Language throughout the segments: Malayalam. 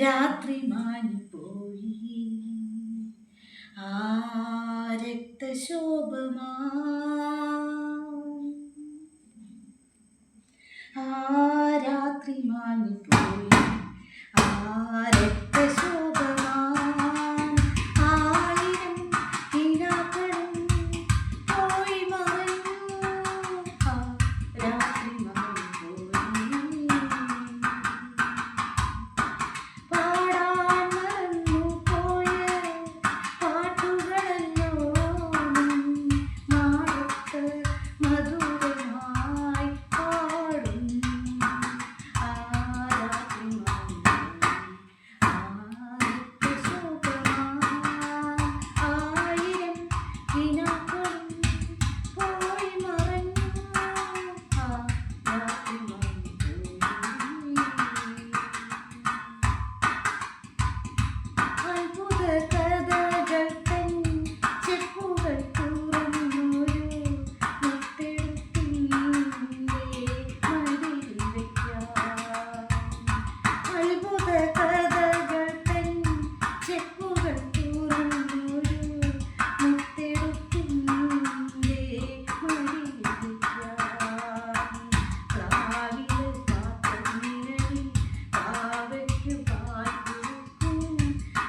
രാത്രി മാഞ്ഞുപോയി. ആ രക്തശോഭമാ. ആ രാത്രി മാഞ്ഞുപോയി.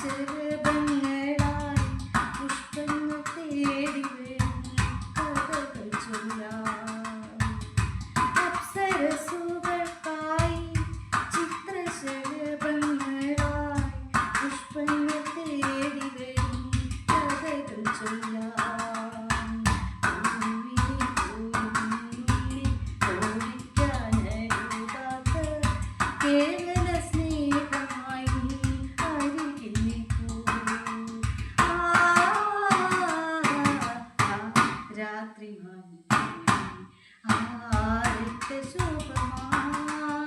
Save രാത്രി മാനി ആരത്തെ ശോഭമാ